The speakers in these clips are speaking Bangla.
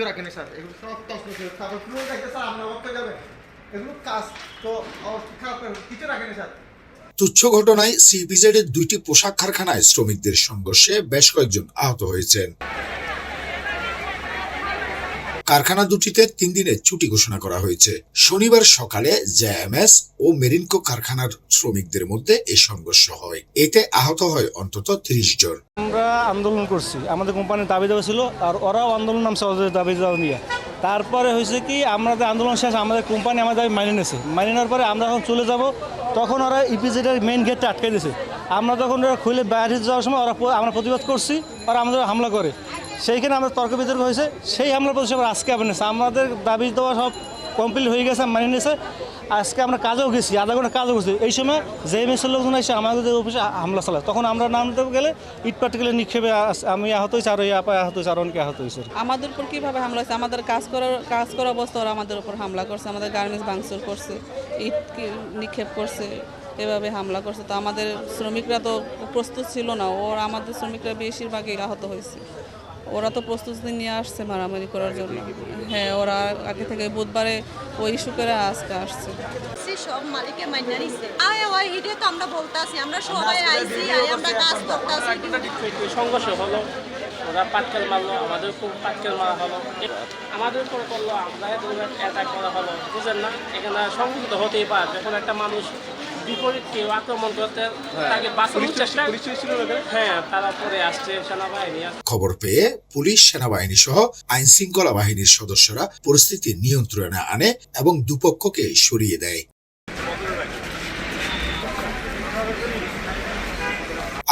কিচ্ছু রাখেনি, স্যার। এগুলো সব তসনস ছিল তারপর পুরো দেখতে স্যার, আপনার অবস্থা যাবে এগুলো কাজ তো অবস্থা খারাপ কিছু রাখেনি, স্যার। তুচ্ছ ঘটনায় সিপিজেড এর দুইটি পোশাক কারখানায় শ্রমিকদের সংঘর্ষে বেশ কয়েকজন আহত হয়েছেন। কারখানা দুটিতে তিন দিনের ছুটি ঘোষণা করা হয়েছে। শনিবার সকালে জেএমএস ও মেরিনকো কারখানার শ্রমিকদের মধ্যে এই সংঘর্ষ হয়। এতে আহত হয় অন্তত ত্রিশ জন। আমরা আন্দোলন করছি। আমাদের কোম্পানির দাবি দেওয়া ছিল আর ওরাও আন্দোলন নামছে ওদের দাবি দেওয়া নিয়ে। তারপরে হয়েছে কি আমাদের আন্দোলন শেষ, আমাদের কোম্পানি আমাদের দাবি নিয়েছে মানিয়ে নেওয়ার পরে আমরা যখন চলে যাব, তখন ওরা ইপিজেডের মেইন গেটটা আটকে দিয়েছে আমরা তখন ওরা খুলে বাইরে যাওয়ার সময় ওরা আমরা প্রতিবাদ করছি, ওরা আমাদের হামলা করে। সেইখানে আমাদের তর্ক বিতর্ক হয়েছে। সেই হামলার প্রতি আবার আজকে নিয়েছে। আমাদের দাবি দেওয়া সব কমপ্লিট হয়ে গেছে মানিয়ে নিয়েছে। আজকে আমরা কাজেও গেছি, আধা ঘণ্টা কাজও করছি। এই সময় যে মেসের লোকজন এসে আমাদের অফিসে হামলা চালায়, তখন আমরা নামতে গেলে ইট পার্টিকুলার নিক্ষেপে আমি আহত হয়েছি আর ওই আপা আহত হয়েছে আর অনেকে আহত হয়েছে। আমাদের উপর কীভাবে হামলা হয়েছে? আমাদের কাজ করার কাজ করা অবস্থা ওরা আমাদের উপর হামলা করছে, আমাদের গার্মেন্টস ভাঙচুর করছে, ইট নিক্ষেপ করছে, এভাবে হামলা করছে। তো আমাদের শ্রমিকরা তো প্রস্তুত ছিল না, ওর আমাদের শ্রমিকরা বেশিরভাগই আহত হয়েছে। ওরা তো প্রস্তুতি নিয়ে আসছে মারামারি করার জন্য। হ্যাঁ ওরা আগে থেকে বুধবারে ওই ইস্যু করে আজকে আসছে। সে সব মালিকের মাইনা নিছে। আয় ওই হিটে তো আমরা বলতাছি আমরা সবাই আইছি আয় আমরা কাজ করতাছি সংঘর্ষ হলো। ওরা পাটকেল মারলো আমাদের উপর পাটকেল মারা হলো। আমাদের উপর করল আমরা অ্যাটাক করা হলো। বুঝেন না? এখানে সংঘটিত হতেই পারে। যখন একটা মানুষ বিপরীত কেউ আক্রমণ করতে তাকে বাঁচানোর চেষ্টা হ্যাঁ তারা পরে আসছে সেনাবাহিনী। খবর পেয়ে পুলিশ সেনাবাহিনী সহ আইন শৃঙ্খলা বাহিনীর সদস্যরা পরিস্থিতি নিয়ন্ত্রণে আনে এবং দুপক্ষকে সরিয়ে দেয়।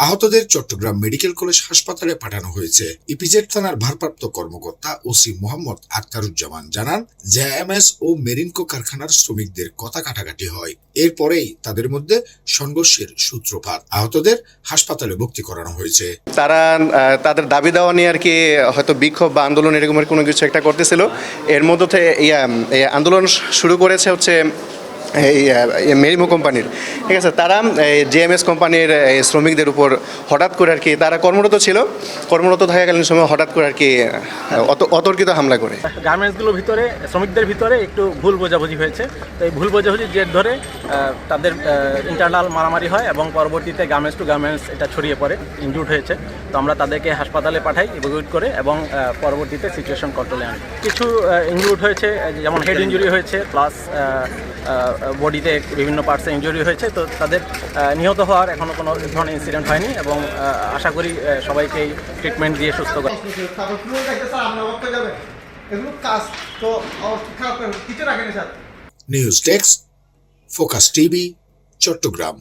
আহতদের চট্টগ্রাম মেডিকেল কলেজ হাসপাতালে পাঠানো হয়েছে। ইপিজেড থানার ভারপ্রাপ্ত কর্মকর্তা ওসি মোহাম্মদ আক্তারুজ্জামান জানান, জেএমএস ও মেরিনকো কারখানার শ্রমিকদের কথা কাটাকাটি হয়। এরপরেই তাদের মধ্যে সংঘর্ষের সূত্রপাত। আহতদের হাসপাতালে ভর্তি করানো হয়েছে। তারা তাদের দাবি দেওয়া নিয়ে আর কি, হয়তো বিক্ষোভ বা আন্দোলন এরকমের কোনো কিছু একটা করতেছিল। এর মধ্যে আন্দোলন শুরু করেছে হচ্ছে এই মেরিমো কোম্পানির। ঠিক আছে, তারা জেএমএস কোম্পানির শ্রমিকদের উপর হঠাৎ করে আর কি তারা কর্মরত ছিল। কর্মরত থাকাকালীন সময় হঠাৎ করে আর কি অত অতর্কিত হামলা করে। গার্মেন্টসগুলোর ভিতরে, শ্রমিকদের ভিতরে একটু ভুল বোঝাবুঝি হয়েছে। তো এই ভুল বোঝাবুঝির জের ধরে তাদের ইন্টারনাল মারামারি হয় এবং পরবর্তীতে গার্মেন্টস টু গার্মেন্টস এটা ছড়িয়ে পড়ে ইনজুর্ড হয়েছে। তো আমরা তাদেরকে হাসপাতালে পাঠাই ইভ্যাকুয়েট করে এবং পরবর্তীতে সিচুয়েশন কন্ট্রোলে আনি। কিছু ইনজুর্ড হয়েছে যেমন হেড ইঞ্জুরি হয়েছে প্লাস বডিতে বিভিন্ন পার্টসে ইঞ্জুরি হয়েছে, তো তাদের নিহত হওয়ার এখনও কোনো ধরনের ইনসিডেন্ট হয়নি এবং আশা করি সবাইকে ট্রিটমেন্ট দিয়ে সুস্থ করা news desk Focus TV Chittagong